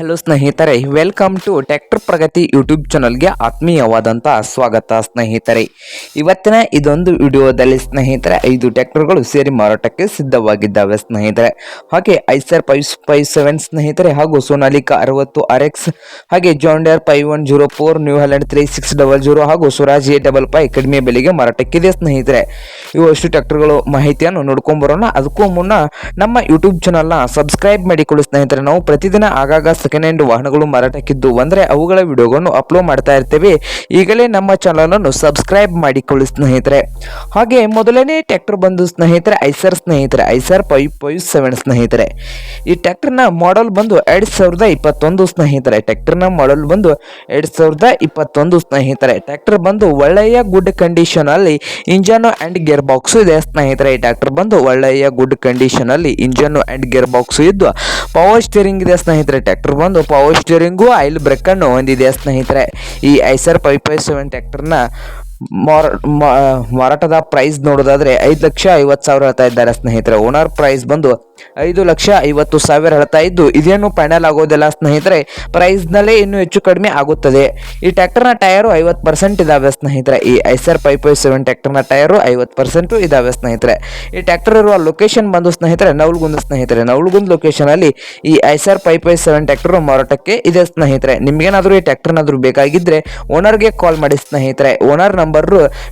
Hello ಸ್ನೇಹಿತರೆ welcome to tractor Pragati YouTube ಚಾನಲ್ಗೆ ಆತ್ಮೀಯವಾದಂಥ ಸ್ವಾಗತ ಸ್ನೇಹಿತರೆ. ಇವತ್ತಿನ ಇದೊಂದು ವಿಡಿಯೋದಲ್ಲಿ ಸ್ನೇಹಿತರೆ, ಐದು ಟ್ರ್ಯಾಕ್ಟರ್ಗಳು ಸೇರಿ ಮಾರಾಟಕ್ಕೆ ಸಿದ್ಧವಾಗಿದ್ದಾವೆ ಸ್ನೇಹಿತರೆ. ಹಾಗೆ ಐಸರ್ ಫೈವ್ ಫೈವ್ ಸೆವೆನ್ ಸ್ನೇಹಿತರೆ ಹಾಗೂ ಸೋನಾಲಿಕಾ ಅರವತ್ತು ಆರ್ ಎಕ್ಸ್ ಹಾಗೆ John Deere five one zero four New Holland three six double zero ಹಾಗೂ ಸ್ವರಾಜ್ ಎ ಡಬಲ್ ಫೈ ಕಡಿಮೆ ಬೆಲೆಗೆ ಮಾರಾಟಕ್ಕಿದೆ ಸ್ನೇಹಿತರೆ. ಇವು ಅಷ್ಟು ಟ್ರ್ಯಾಕ್ಟರ್ಗಳು ಮಾಹಿತಿಯನ್ನು ನೋಡ್ಕೊಂಬರೋಣ ಅದಕ್ಕೂ ಮುನ್ನ ನಮ್ಮ ಯೂಟ್ಯೂಬ್ ಚಾನಲ್ನ ಸಬ್ಸ್ಕ್ರೈಬ್ ಮಾಡಿಕೊಳ್ಳಿ ಸ್ನೇಹಿತರೆ. ನಾವು ಪ್ರತಿದಿನ ಆಗಾಗ ಸೆಕೆಂಡ್ ಹ್ಯಾಂಡ್ ವಾಹನಗಳು ಮಾರಾಟಕ್ಕಿದ್ದು ಅಂದರೆ ಅವುಗಳ ವಿಡಿಯೋಗಳನ್ನು ಅಪ್ಲೋಡ್ ಮಾಡ್ತಾ ಇರ್ತೇವೆ. ಈಗಲೇ ನಮ್ಮ ಚಾನಲನ್ನು ಸಬ್ಸ್ಕ್ರೈಬ್ ಮಾಡಿಕೊಳ್ಳಿ ಸ್ನೇಹಿತರೆ. ಹಾಗೆ ಮೊದಲನೇ ಟ್ಯಾಕ್ಟರ್ ಬಂದು ಸ್ನೇಹಿತರೆ, ಐಸರ್ ಸ್ನೇಹಿತರೆ, ಐಸರ್ ಫೈವ್ ಫೈವ್ ಸೆವೆನ್ ಸ್ನೇಹಿತರೆ. ಈ ಟ್ಯಾಕ್ಟರ್ನ ಮಾಡೆಲ್ ಬಂದು ಎರಡು ಸಾವಿರದ ಇಪ್ಪತ್ತೊಂದು ಸ್ನೇಹಿತರೆ. ಟ್ಯಾಕ್ಟರ್ನ ಮಾಡೆಲ್ ಬಂದು ಎರಡು ಸಾವಿರದ ಇಪ್ಪತ್ತೊಂದು ಸ್ನೇಹಿತರೆ. ಟ್ಯಾಕ್ಟರ್ ಬಂದು ಒಳ್ಳೆಯ ಗುಡ್ ಕಂಡೀಷನ್ ಅಲ್ಲಿ ಇಂಜನ್ ಅಂಡ್ ಗೇರ್ ಬಾಕ್ಸ್ ಇದೆ ಸ್ನೇಹಿತರೆ. ಈ ಟ್ಯಾಕ್ಟರ್ ಬಂದು ಒಳ್ಳೆಯ ಗುಡ್ ಕಂಡೀಷನ್ ಅಲ್ಲಿ ಇಂಜನ್ ಅಂಡ್ ಗೇರ್ ಬಾಕ್ಸ್ ಇದ್ದು ಪವರ್ ಸ್ಟೀರಿಂಗ್ ಇದೆ ಸ್ನೇಹಿತರೆ. ಟ್ರ್ಯಾಕ್ಟರ್ ಬಂದು ಪವರ್ ಸ್ಟೀರಿಂಗು ಆಯಿಲ್ ಬ್ರೇಕನ್ನು ಹೊಂದಿದೆ. ಸ್ನೇಹಿತರೆ ಈ ಐಸರ್ ಫೈವ್ ಫೈವ್ ಸೆವೆನ್ ಮಾ- ಮಾರಾಟದ ಪ್ರೈಸ್ ನೋಡೋದಾದ್ರೆ ಐದು ಲಕ್ಷ ಐವತ್ತು ಸಾವಿರ ಹೇಳ್ತಾ ಇದ್ದಾರೆ ಸ್ನೇಹಿತರೆ. ಓನರ್ ಪ್ರೈಸ್ ಬಂದು ಐದು ಲಕ್ಷ ಐವತ್ತು ಸಾವಿರ ಹೇಳ್ತಾ ಇದ್ದು, ಇದೇನು ಫೈನಲ್ ಆಗೋದಿಲ್ಲ ಸ್ನೇಹಿತರೆ. ಪ್ರೈಸ್ನಲ್ಲೇ ಇನ್ನೂ ಹೆಚ್ಚು ಕಡಿಮೆ ಆಗುತ್ತದೆ. ಈ ಟ್ರ್ಯಾಕ್ಟರ್ನ ಟೈರು ಐವತ್ತು ಪರ್ಸೆಂಟ್ ಇದಾವೆ ಸ್ನೇಹಿತರೆ. ಈ ಐಸರ್ ಫೈವ್ ಫೈವ್ ಸೆವೆನ್ ಟ್ರ್ಯಾಕ್ಟರ್ನ ಟೈರು ಐವತ್ತು ಪರ್ಸೆಂಟು ಇದಾವೆ ಸ್ನೇಹಿತರೆ. ಈ ಟ್ರ್ಯಾಕ್ಟರ್ ಇರುವ ಲೊಕೇಶನ್ ಬಂದು ಸ್ನೇಹಿತರೆ, ನವಲ್ಗುಂದ ಸ್ನೇಹಿತರೆ. ನವಲ್ಗುಂದ್ ಲೊಕೇಶನ್ ಅಲ್ಲಿ ಈ Eicher five five seven tractor ಮಾರಾಟಕ್ಕೆ ಇದೆ ಸ್ನೇಹಿತರೆ. ನಿಮ್ಗೇನಾದ್ರೂ ಈ ಟ್ರ್ಯಾಕ್ಟರ್ನಾದ್ರೂ ಬೇಕಾಗಿದ್ರೆ ಓನರ್ಗೆ ಕಾಲ್ ಮಾಡಿ ಸ್ನೇಹಿತರೆ. ಓನರ್ ನಂಬರ್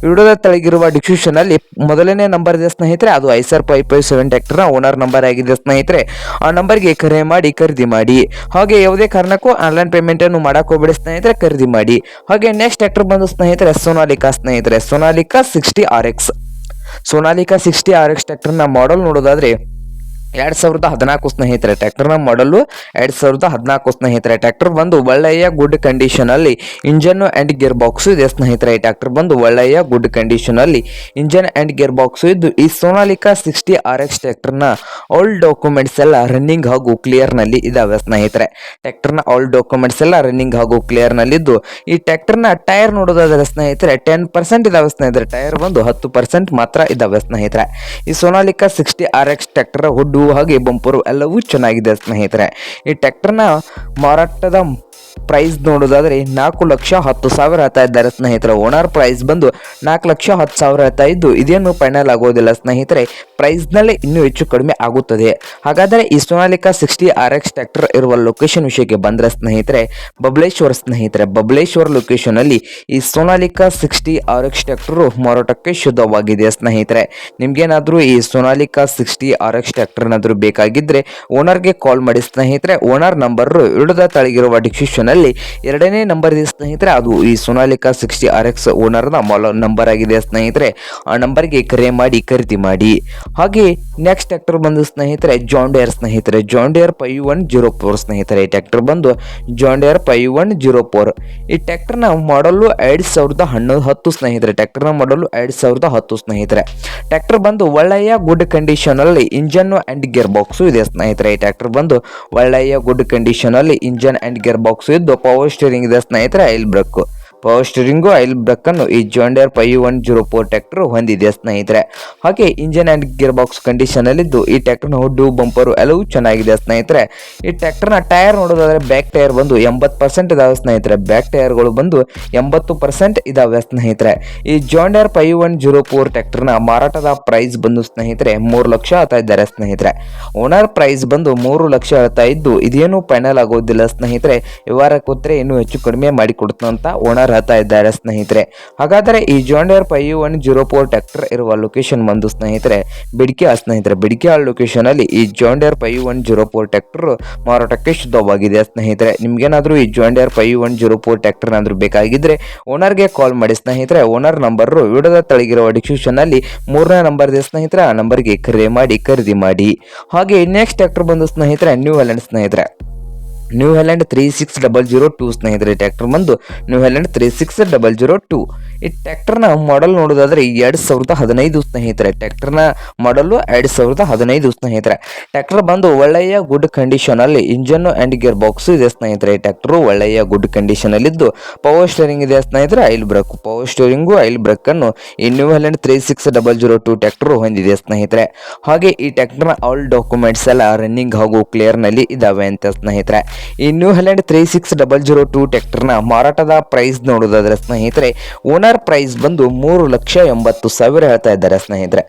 ವಿಡಿಯೋದ ತೆಳಗಿರುವ ಡಿಸ್ಕ್ರಿಪ್ಷನ್ ಅಲ್ಲಿ ಮೊದಲನೇ ನಂಬರ್ ಇದೆ ಸ್ನೇಹಿತರೆ, ಅದು ಐಸರ್ ಫೈವ್ ಫೈವ್ ಸೆವೆನ್ ಟ್ರ್ಯಾಕ್ಟರ್ನ ಓನರ್ ನಂಬರ್ ಆಗಿದೆ ಸ್ನೇಹಿತರೆ. ಆ ನಂಬರ್ಗೆ ಕರೆ ಮಾಡಿ, ಖರೀದಿ ಮಾಡಿ. ಹಾಗೆ ಯಾವುದೇ ಕಾರಣಕ್ಕೂ ಆನ್ಲೈನ್ ಪೇಮೆಂಟ್ ಅನ್ನು ಮಾಡಕ್ ಹೋಗ್ಬಿಡಿ ಸ್ನೇಹಿತರೆ, ಖರೀದಿ ಮಾಡಿ. ಹಾಗೆ ನೆಕ್ಸ್ಟ್ ಟ್ರ್ಯಾಕ್ಟರ್ ಬಂದು ಸ್ನೇಹಿತರೆ ಸೋನಾಲಿಕಾ ಸ್ನೇಹಿತರೆ. Sonalika sixty R X Sonalika sixty R X ಟ್ರ್ಯಾಕ್ಟರ್ನ ಮಾಡಲ್ ನೋಡೋದಾದ್ರೆ ಎರಡ್ ಸಾವಿರದ ಹದಿನಾಲ್ಕು ಸ್ನೇಹಿತರೆ, ಟ್ರ್ಯಾಕ್ಟರ್ನ ಮಾಡಲು ಎರಡ್ ಸಾವಿರದ ಹದಿನಾಲ್ಕು ಸ್ನೇಹಿತರೆ, ಟ್ರ್ಯಾಕ್ಟರ್ ಬಂದು ಒಳ್ಳೆಯ ಗುಡ್ ಕಂಡೀಷನ್ ಅಲ್ಲಿ ಇಂಜನ್ ಅಂಡ್ ಗೇರ್ ಬಾಕ್ಸ್ ಇದೆ ಸ್ನೇಹಿತರೆ. ಟ್ರ್ಯಾಕ್ಟರ್ ಬಂದು ಒಳ್ಳೆಯ ಗುಡ್ ಕಂಡೀಷನ್ ಅಲ್ಲಿ ಇಂಜನ್ ಅಂಡ್ ಗೇರ್ ಬಾಕ್ಸ್ ಇದ್ದು, ಈ ಸೋನಾಲಿಕಾ ಸಿಕ್ಸ್ಟಿ ಆರ್ ಎಕ್ಸ್ ಟ್ರ್ಯಾಕ್ಟರ್ನ ಆಲ್ ಡಾಕ್ಯುಮೆಂಟ್ಸ್ ಎಲ್ಲ ರನ್ನಿಂಗ್ ಹಾಗೂ ಕ್ಲಿಯರ್ನಲ್ಲಿ ಇದಾವೆ ಸ್ನೇಹಿತರೆ. ಟ್ರ್ಯಾಕ್ಟರ್ನ ಆಲ್ ಡಾಕ್ಯುಮೆಂಟ್ಸ್ ಎಲ್ಲ ರನ್ನಿಂಗ್ ಹಾಗೂ ಕ್ಲಿಯರ್ ನಲ್ಲಿದ್ದು, ಈ ಟ್ರ್ಯಾಕ್ಟರ್ನ ಟೈರ್ ನೋಡೋದಾದ್ರೆ ಸ್ನೇಹಿತರೆ ಟೆನ್ ಪರ್ಸೆಂಟ್ ಇದಾವೆ ಸ್ನೇಹಿತರೆ. ಟೈರ್ ಬಂದು ಹತ್ತು ಪರ್ಸೆಂಟ್ ಮಾತ್ರ ಇದಾವೆ ಸ್ನೇಹಿತರೆ. ಈ Sonalika sixty R X tractor hood ಹಾಗೆ ಬಂಪರು ಎಲ್ಲವೂ ಚೆನ್ನಾಗಿದೆ ಸ್ನೇಹಿತರೆ. ಈ ಟ್ರ್ಯಾಕ್ಟರ್ನ ಮಾರಾಟದ ಪ್ರೈಸ್ ನೋಡೋದಾದರೆ ನಾಲ್ಕು ಲಕ್ಷ ಹತ್ತು ಸಾವಿರ ಹೇಳ್ತಾ ಇದ್ದಾರೆ ಸ್ನೇಹಿತರೆ. ಓನರ್ ಪ್ರೈಸ್ ಬಂದು ನಾಲ್ಕು ಲಕ್ಷ ಹತ್ತು ಸಾವಿರ ಹೇಳ್ತಾ ಇದ್ದು, ಇದೇನು ಫೈನಲ್ ಆಗೋದಿಲ್ಲ ಸ್ನೇಹಿತರೆ. ಪ್ರೈಸ್ನಲ್ಲೇ ಇನ್ನೂ ಹೆಚ್ಚು ಕಡಿಮೆ ಆಗುತ್ತದೆ. ಹಾಗಾದರೆ ಈ Sonalika sixty R X tractor ಇರುವ ಲೊಕೇಶನ್ ವಿಷಯಕ್ಕೆ ಬಂದರೆ ಸ್ನೇಹಿತರೆ, ಬಬಲೇಶ್ವರ ಸ್ನೇಹಿತರೆ, ಬಬಲೇಶ್ವರ ಲೊಕೇಶನ್ ಅಲ್ಲಿ ಈ Sonalika sixty R X tractor ಮಾರಾಟಕ್ಕೆ ಶುದ್ಧವಾಗಿದೆ ಸ್ನೇಹಿತರೆ? ನಿಮಗೇನಾದರೂ ಈ ಸೋನಾಲಿಕಾ ಸಿಕ್ಸ್ಟಿ ಆರ್ ಎಕ್ಸ್ ಬೇಕಾಗಿದ್ರೆ ಓನರ್ಗೆ ಕಾಲ್ ಮಾಡಿ ಸ್ನೇಹಿತರೆ. ಓನರ್ ನಂಬರ್ ಇಳಿದ ತಳಗಿರುವ ಡಿಸ್ಕ್ರಿಪ್ಷನ್ ಅಲ್ಲಿ ಎರಡನೇ ನಂಬರ್ ಇದೆ ಸ್ನೇಹಿತರೆ, ಅದು ಈ ಸೋನಾಲಿಕಾ ಸಿಕ್ಸ್ಟಿ ಆರ್ ಎಕ್ಸ್ ಓನರ್ನ ಮೊಲ ನಂಬರ್ ಆಗಿದೆ ಸ್ನೇಹಿತರೆ. ಆ ನಂಬರ್ಗೆ ಕರೆ ಮಾಡಿ, ಖರೀದಿ ಮಾಡಿ. ಹಾಗೆ ನೆಕ್ಸ್ಟ್ ಟ್ಯಾಕ್ಟರ್ ಬಂದು ಸ್ನೇಹಿತರೆ ಜಾಂಡಿಯರ್ ಸ್ನೇಹಿತರೆ. John Deere five one zero four ಸ್ನೇಹಿತರೆ, ಈ ಟ್ಯಾಕ್ಟರ್ ಬಂದು John Deere five one zero four ಈ ಟ್ಯಾಕ್ಟರ್ನ ಮಾಡಲು ಎರಡು ಸಾವಿರದ ಹನ್ನೊಂದು ಹತ್ತು ಸ್ನೇಹಿತರೆ. ಟ್ಯಾಕ್ಟರ್ನ ಮಾಡಲು ಎರಡು ಸಾವಿರದ ಹತ್ತು ಸ್ನೇಹಿತರೆ. ಟ್ಯಾಕ್ಟರ್ ಬಂದು ಒಳ್ಳೆಯ ಗುಡ್ ಕಂಡೀಷನ್ ಅಲ್ಲಿ ಇಂಜನ್ ಅಂಡ್ ಗೇರ್ ಬಾಕ್ಸ್ ಇದೆ ಸ್ನೇಹಿತರೆ. ಈ ಟ್ಯಾಕ್ಟರ್ ಬಂದು ಒಳ್ಳೆಯ ಗುಡ್ ಕಂಡೀಷನಲ್ಲಿ ಇಂಜನ್ ಅಂಡ್ ಗೇರ್ ಬಾಕ್ಸ್ ಇದ್ದು ಪವರ್ ಸ್ಟೀರಿಂಗ್ ಇದೆ ಸ್ನೇಹಿತರೆ oil brake power steering oil brake ಅನ್ನು ಈ John Deere five one zero four tractor ಹೊಂದಿದೆ ಸ್ನೇಹಿತರೆ. ಹಾಗೆ engine and gear box condition ಅಲ್ಲಿದ್ದು ಈ ಟ್ರ್ಯಾಕ್ಟರ್ನ ಹುಡ್ಡು ಬಂಪರು ಎಲ್ಲವೂ ಚೆನ್ನಾಗಿದೆ ಸ್ನೇಹಿತರೆ. ಈ ಟ್ಯಾಕ್ಟರ್ನ ಟೈರ್ ನೋಡೋದಾದ್ರೆ ಬ್ಯಾಕ್ ಟೈರ್ ಬಂದು ಎಂಬತ್ತು ಪರ್ಸೆಂಟ್ ಇದಾವೆ ಸ್ನೇಹಿತರೆ. ಬ್ಯಾಕ್ ಟೈರ್ಗಳು ಬಂದು ಎಂಬತ್ತು ಪರ್ಸೆಂಟ್ ಇದಾವೆ ಸ್ನೇಹಿತರೆ. ಈ John Deere five one zero four ಟ್ರ್ಯಾಕ್ಟರ್ನ ಮಾರಾಟದ ಪ್ರೈಸ್ ಬಂದು ಸ್ನೇಹಿತರೆ ಮೂರು ಲಕ್ಷ ಹೇಳ್ತಾ ಇದ್ದಾರೆ ಸ್ನೇಹಿತರೆ. ಓನರ್ ಪ್ರೈಸ್ ಬಂದು ಮೂರು ಲಕ್ಷ ಹೇಳ್ತಾ ಇದ್ದು ಇದೇನು ಫೈನಲ್ ಆಗೋದಿಲ್ಲ ಸ್ನೇಹಿತರೆ. ವ್ಯವಹಾರ ಕೂತ್ರೆ ಇನ್ನೂ ಹೆಚ್ಚು ಕಡಿಮೆ ಮಾಡಿ ಅಂತ ಓನರ್ ಹೇಳ್ತಾ ಇದ್ದಾರೆ ಸ್ನೇಹಿತರೆ. ಹಾಗಾದರೆ ಈ John Deere five one zero four tractor ಇರುವ ಲೊಕೇಶನ್ ಬಂದು ಸ್ನೇಹಿತರೆ ಬಿಡಿಕೆ ಸ್ನೇಹಿತರೆ ಬಿಡಿಕೆ ಲೊಕೇಶನ್ ಅಲ್ಲಿ ಈ John Deere five one zero four tractor ಮಾರಾಟಕ್ಕೆ ಶುದ್ಧವಾಗಿದೆ ಸ್ನೇಹಿತರೆ. ನಿಮ್ಗೇನಾದರೂ ಈ John Deere five one zero four tractor ಏನಾದರೂ ಬೇಕಾಗಿದ್ದರೆ ಓನರ್ಗೆ ಕಾಲ್ ಮಾಡಿ ಸ್ನೇಹಿತರೆ. ಓನರ್ ನಂಬರ್ ವಿಡಿಯೋದ ತಳಗಿರುವ ಡಿಸ್ಕ್ರಿಪ್ಷನ್ ಅಲ್ಲಿ ಮೂರನೇ ನಂಬರ್ ಇದೆ ಸ್ನೇಹಿತರೆ. ಆ ನಂಬರ್ಗೆ ಕರೆ ಮಾಡಿ, ಖರೀದಿ ಮಾಡಿ. ಹಾಗೆ ನೆಕ್ಸ್ಟ್ ಟ್ರ್ಯಾಕ್ಟರ್ ಬಂದು ಸ್ನೇಹಿತರೆ ನ್ಯೂ ಹ್ಯಾಲೆಂಡ್ ಸ್ನೇಹಿತರೆ. New Holland three six double zero two ಸ್ನೇಹಿತರೆ ಟ್ಯಾಕ್ಟರ್ ಬಂದು New Holland three six double zero two ಈ ಟ್ಯಾಕ್ಟರ್ನ ಮಾಡಲ್ ನೋಡೋದಾದ್ರೆ ಎರಡು ಸಾವಿರದ ಹದಿನೈದು ಸ್ನೇಹಿತರೆ. ಟ್ರ್ಯಾಕ್ಟರ್ನ ಮಾಡಲು ಎರಡು ಸಾವಿರದ ಹದಿನೈದು ಸ್ನೇಹಿತರೆ. ಟ್ರ್ಯಾಕ್ಟರ್ ಬಂದು ಒಳ್ಳೆಯ ಗುಡ್ ಕಂಡೀಷನ್ ಅಲ್ಲಿ ಇಂಜನ್ ಅಂಡ್ ಗಿಯರ್ ಬಾಕ್ಸ್ ಇದೆ ಸ್ನೇಹಿತರೆ. ಟ್ರ್ಯಾಕ್ಟರ್ ಒಳ್ಳೆಯ ಗುಡ್ ಕಂಡೀಷನ್ ಅಲ್ಲಿ ಇದ್ದು ಪವರ್ ಸ್ಟೇರಿಂಗ್ ಇದೆ ಸ್ನೇಹಿತರೆ. Oil brake power steering oil brake ಅನ್ನು Holland three six double zero two tractor ಹೊಂದಿದೆ ಸ್ನೇಹಿತರೆ. ಹಾಗೆ ಈ ಟ್ರ್ಯಾಕ್ಟರ್ನ ಆಲ್ ಡಾಕ್ಯುಮೆಂಟ್ಸ್ ಎಲ್ಲ ರನ್ನಿಂಗ್ ಹಾಗೂ ಕ್ಲಿಯರ್ನಲ್ಲಿ ಇದಾವೆ ಅಂತ ಸ್ನೇಹಿತರೆ. ಈ New three six double zero two ಟ್ಯಾಕ್ಟರ್ನ ಮಾರಾಟದ ಪ್ರೈಸ್ ನೋಡೋದಾದ್ರೆ ಸ್ನೇಹಿತರೆ, ಓನರ್ ಪ್ರೈಸ್ ಬಂದು ಮೂರು ಲಕ್ಷ ಎಂಬತ್ತು ಸಾವಿರ ಹೇಳ್ತಾ ಇದ್ದಾರೆ ಸ್ನೇಹಿತರೆ.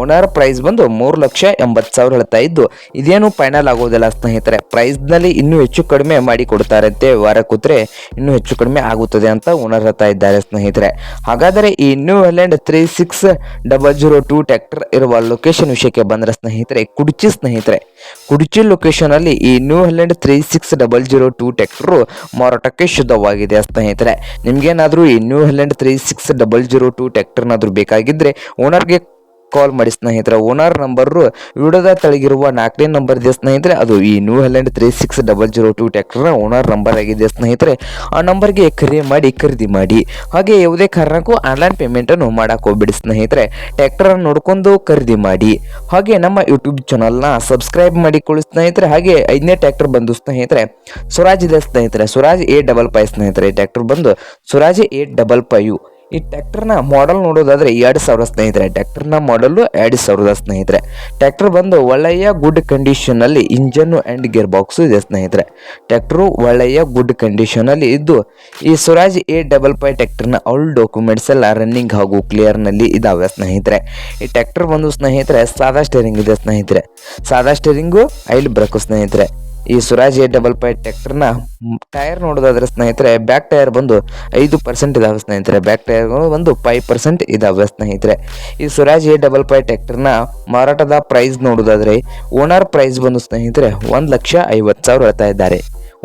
ಓನರ್ ಪ್ರೈಸ್ ಬಂದು ಮೂರು ಲಕ್ಷ ಎಂಬತ್ತು ಸಾವಿರ ಹೇಳ್ತಾ ಇದ್ದು, ಇದೇನು ಫೈನಲ್ ಆಗೋದಿಲ್ಲ ಸ್ನೇಹಿತರೆ. ಪ್ರೈಸ್ನಲ್ಲಿ ಇನ್ನೂ ಹೆಚ್ಚು ಕಡಿಮೆ ಮಾಡಿ ಕೊಡ್ತಾರಂತೆ ವಾರ ಕೂತ್ರೆ ಇನ್ನೂ ಹೆಚ್ಚು ಕಡಿಮೆ ಆಗುತ್ತದೆ ಅಂತ ಓನರ್ ಹೇಳ್ತಾ ಇದ್ದಾರೆ ಸ್ನೇಹಿತರೆ. ಹಾಗಾದರೆ ಈ New Holland three six double zero two tractor ಇರುವ ಲೊಕೇಶನ್ ವಿಷಯಕ್ಕೆ ಬಂದರೆ ಸ್ನೇಹಿತರೆ ಕುಡುಚಿ ಸ್ನೇಹಿತರೆ. ಕುಡುಚಿ ಲೊಕೇಶನ್ ಅಲ್ಲಿ ಈ New Holland three six double zero two tractor ಮಾರಾಟಕ್ಕೆ ಶುದ್ಧವಾಗಿದೆ ಸ್ನೇಹಿತರೆ. ನಿಮ್ಗೇನಾದರೂ ಈ New Holland three six double zero two ಟ್ಯಾಕ್ಟರ್ನಾದರೂ ಬೇಕಾಗಿದ್ದರೆ ಓನರ್ಗೆ ಕಾಲ್ ಮಾಡಿ ಸ್ನೇಹಿತರೆ. ಓನರ್ ನಂಬರು ವಿಡಿಯೋದ ತಳಗಿರುವ ನಾಲ್ಕನೇ ನಂಬರ್ ಇದೆ ಸ್ನೇಹಿತರೆ. ಅದು ಈ New Holland three six double zero two ಟ್ಯಾಕ್ಟರ್ನ owner number ಆಗಿದೆ ಸ್ನೇಹಿತರೆ. ಆ ನಂಬರ್ಗೆ ಕರೆ ಮಾಡಿ ಖರೀದಿ ಮಾಡಿ. ಹಾಗೆ ಯಾವುದೇ ಕಾರಣಕ್ಕೂ ಆನ್ಲೈನ್ ಪೇಮೆಂಟನ್ನು ಮಾಡಕ್ಕೆ ಹೋಗ್ಬಿಡಿ ಸ್ನೇಹಿತರೆ. ಟ್ಯಾಕ್ಟರನ್ನು ನೋಡಿಕೊಂಡು ಖರೀದಿ ಮಾಡಿ. ಹಾಗೆ ನಮ್ಮ ಯೂಟ್ಯೂಬ್ ಚಾನಲ್ನ ಸಬ್ಸ್ಕ್ರೈಬ್ ಮಾಡಿಕೊಳ್ಳಿ ಸ್ನೇಹಿತರೆ. ಹಾಗೆ ಐದನೇ ಟ್ಯಾಕ್ಟರ್ ಬಂದು ಸ್ನೇಹಿತರೆ, ಸ್ವರಾಜ್ ಇದೆ ಸ್ನೇಹಿತರೆ. ಸ್ವರಾಜ್ ಏಟ್ ಡಬಲ್ ಫೈವ್ ಸ್ನೇಹಿತರೆ. ಟ್ಯಾಕ್ಟರ್ ಬಂದು ಸ್ವರಾಜ್ ಏಟ್ ಡಬಲ್ ಫೈವ್ ಈ ಟ್ಯಾಕ್ಟರ್ನ ಮಾಡೆಲ್ ನೋಡೋದಾದ್ರೆ ಎರಡು ಸಾವಿರ ಸ್ನೇಹಿತರೆ. ಟ್ಯಾಕ್ಟರ್ನ ಮಾಡಲು ಎರಡು ಸಾವಿರದ ಸ್ನೇಹಿತರೆ. ಟ್ಯಾಕ್ಟರ್ ಬಂದು ಒಳ್ಳೆಯ ಗುಡ್ ಕಂಡೀಷನಲ್ಲಿ ಇಂಜನ್ನು ಆ್ಯಂಡ್ ಗೇರ್ ಬಾಕ್ಸು ಇದೆ ಸ್ನೇಹಿತರೆ. ಟ್ಯಾಕ್ಟರು ಒಳ್ಳೆಯ ಗುಡ್ ಕಂಡೀಷನಲ್ಲಿ ಇದ್ದು, ಈ ಸ್ವರಾಜ್ ಎ ಡಬಲ್ ಫೈ ಟ್ಯಾಕ್ಟರ್ನ ಆಲ್ ಡಾಕ್ಯುಮೆಂಟ್ಸ್ ಎಲ್ಲ ರನ್ನಿಂಗ್ ಹಾಗೂ ಕ್ಲಿಯರ್ನಲ್ಲಿ ಇದಾವೆ ಸ್ನೇಹಿತರೆ. ಈ ಟ್ಯಾಕ್ಟರ್ ಬಂದು ಸ್ನೇಹಿತರೆ, ಸಾದಾ ಸ್ಟೇರಿಂಗ್ ಇದೆ ಸ್ನೇಹಿತರೆ. ಸಾದಾ ಸ್ಟೇರಿಂಗು ಐಲ್ ಬ್ರೇಕು ಸ್ನೇಹಿತರೆ. ಈ ಸುರಾಜ್ ಎ ಡಬಲ್ ಪೈ ಟ್ರ್ಯಾಕ್ಟರ್ನ ಟೈರ್ ನೋಡೋದಾದ್ರೆ ಸ್ನೇಹಿತರೆ ಬ್ಯಾಕ್ ಟೈರ್ ಬಂದು ಐದು ಪರ್ಸೆಂಟ್ ಇದಾವೆ ಸ್ನೇಹಿತರೆ. ಬ್ಯಾಕ್ ಟೈರ್ ಬಂದು ಫೈವ್ ಪರ್ಸೆಂಟ್ ಇದಾವೆ ಸ್ನೇಹಿತರೆ. ಈ ಸುರಾಜ್ ಎ ಡಬಲ್ ಪೈ ಟ್ರ್ಯಾಕ್ಟರ್ನ ಮಾರಾಟದ ಪ್ರೈಸ್ ನೋಡೋದಾದ್ರೆ ಓನರ್ ಪ್ರೈಸ್ ಬಂದು ಸ್ನೇಹಿತರೆ, ಒಂದು ಲಕ್ಷ ಐವತ್ತು ಸಾವಿರ ಹೇಳ್ತಾ ಇದ್ದಾರೆ.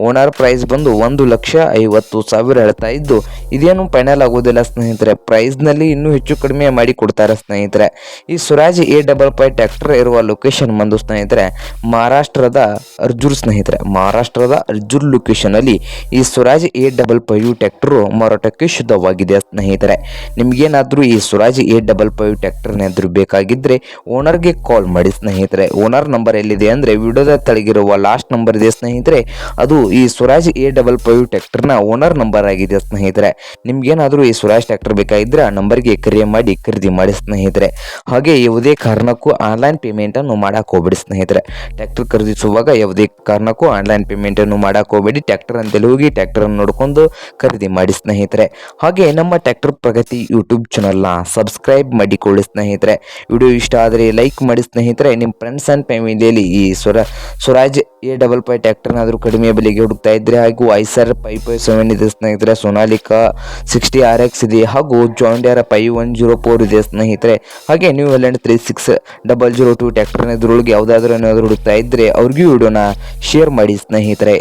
ಓನರ್ ಪ್ರೈಸ್ ಬಂದು ಒಂದು ಲಕ್ಷ ಐವತ್ತು ಸಾವಿರ ಹೇಳ್ತಾ ಇದ್ದು, ಇದೇನು ಫೈನಲ್ ಆಗೋದಿಲ್ಲ ಸ್ನೇಹಿತರೆ. ಪ್ರೈಸ್ನಲ್ಲಿ ಇನ್ನೂ ಹೆಚ್ಚು ಕಡಿಮೆ ಮಾಡಿ ಕೊಡ್ತಾರೆ ಸ್ನೇಹಿತರೆ. ಈ Swaraj A double five tractor ಇರುವ ಲೊಕೇಶನ್ ಬಂದು ಸ್ನೇಹಿತರೆ, ಮಹಾರಾಷ್ಟ್ರದ ಅರ್ಜುರ್ ಸ್ನೇಹಿತರೆ. ಮಹಾರಾಷ್ಟ್ರದ ಅರ್ಜುನ್ ಲೊಕೇಶನಲ್ಲಿ ಈ Swaraj A double five tractor ಮಾರಾಟಕ್ಕೆ ಶುದ್ಧವಾಗಿದೆ ಸ್ನೇಹಿತರೆ, ನಿಮ್ಗೇನಾದರೂ ಈ ಸ್ವರಾಜ್ ಎ ಡಬಲ್ ಫೈವ್ ಟ್ಯಾಕ್ಟರ್ನಾದರೂ ಬೇಕಾಗಿದ್ದರೆ ಓನರ್ಗೆ ಕಾಲ್ ಮಾಡಿ ಸ್ನೇಹಿತರೆ. ಓನರ್ ನಂಬರ್ ಎಲ್ಲಿದೆ ಅಂದರೆ ವಿಡಿಯೋದ ತಳಗಿರುವ ಲಾಸ್ಟ್ ನಂಬರ್ ಇದೆ ಸ್ನೇಹಿತರೆ. ಅದು ಈ ಸ್ವರಾಜ್ ಎ ಡಬಲ್ ಫೈವ್ ಟ್ಯಾಕ್ಟರ್ನ ಓನರ್ ನಂಬರ್ ಆಗಿದೆ ಸ್ನೇಹಿತರೆ. ನಿಮ್ಗೇನಾದರೂ ಈ ಸ್ವರಾಜ್ ಟ್ಯಾಕ್ಟರ್ ಬೇಕಾಗಿದ್ದರೆ ಆ ನಂಬರ್ಗೆ ಕರೆ ಮಾಡಿ ಖರೀದಿ ಮಾಡಿ ಸ್ನೇಹಿತರೆ. ಹಾಗೆ ಯಾವುದೇ ಕಾರಣಕ್ಕೂ ಆನ್ಲೈನ್ ಪೇಮೆಂಟನ್ನು ಮಾಡಕ್ಕೆ ಹೋಗಬೇಡಿ ಸ್ನೇಹಿತರೆ. ಟ್ಯಾಕ್ಟರ್ ಖರೀದಿಸುವಾಗ ಯಾವುದೇ ಕಾರಣಕ್ಕೂ ಆನ್ಲೈನ್ ಪೇಮೆಂಟನ್ನು ಮಾಡಕ್ಕೆ ಹೋಗಬೇಡಿ. ಟ್ಯಾಕ್ಟರ್ ಅಂತೇಳಿ ಹೋಗಿ ಟ್ಯಾಕ್ಟರನ್ನು ನೋಡ್ಕೊಂಡು ಖರೀದಿ ಮಾಡಿ ಸ್ನೇಹಿತರೆ. ಹಾಗೆ ನಮ್ಮ ಟ್ರ್ಯಾಕ್ಟರ್ ಪ್ರಗತಿ ಯೂಟ್ಯೂಬ್ ಚಾನಲ್ನ ಸಬ್ಸ್ಕ್ರೈಬ್ ಮಾಡಿಕೊಳ್ಳಿ ಸ್ನೇಹಿತರೆ. ವಿಡಿಯೋ ಇಷ್ಟ ಆದರೆ ಲೈಕ್ ಮಾಡಿ ಸ್ನೇಹಿತರೆ. ನಿಮ್ಮ ಫ್ರೆಂಡ್ಸ್ ಆ್ಯಂಡ್ ಫ್ಯಾಮಿಲಿಯಲ್ಲಿ ಈ ಸ್ವರ, ಸ್ವರಾಜ್ ಎ ಡಬಲ್ ಫೈ ಟ್ರ್ಯಾಕ್ಟರ್ನಾದರೂ ಕಡಿಮೆ ಬೆಲೆಗೆ ಹುಡುಕ್ತಾ ಇದ್ರೆ ಹಾಗೂ ಐಸರ್ ಫೈ ಫೈ ಸೆವೆನ್ ಇದೆ ಸ್ನೇಹಿತರೆ. ಸೊನಾಲಿಕಾ ಸಿಕ್ಸ್ಟಿ ಆರ್ ಎಕ್ಸ್ ಇದೆ ಹಾಗೂ John Deere five one zero four ಇದೆ ಸ್ನೇಹಿತರೆ. ಹಾಗೆ New Holland three six double zero two ಟ್ಯಾಕ್ಟರ್ನ ಎದುರೊಳಗೆ ಯಾವುದಾದ್ರೂ ಏನಾದರೂ ಹುಡುಕ್ತಾ ಇದ್ದರೆ ಅವ್ರಿಗೂ ವಿಡಿಯೋನ ಶೇರ್ ಮಾಡಿ ಸ್ನೇಹಿತರೆ.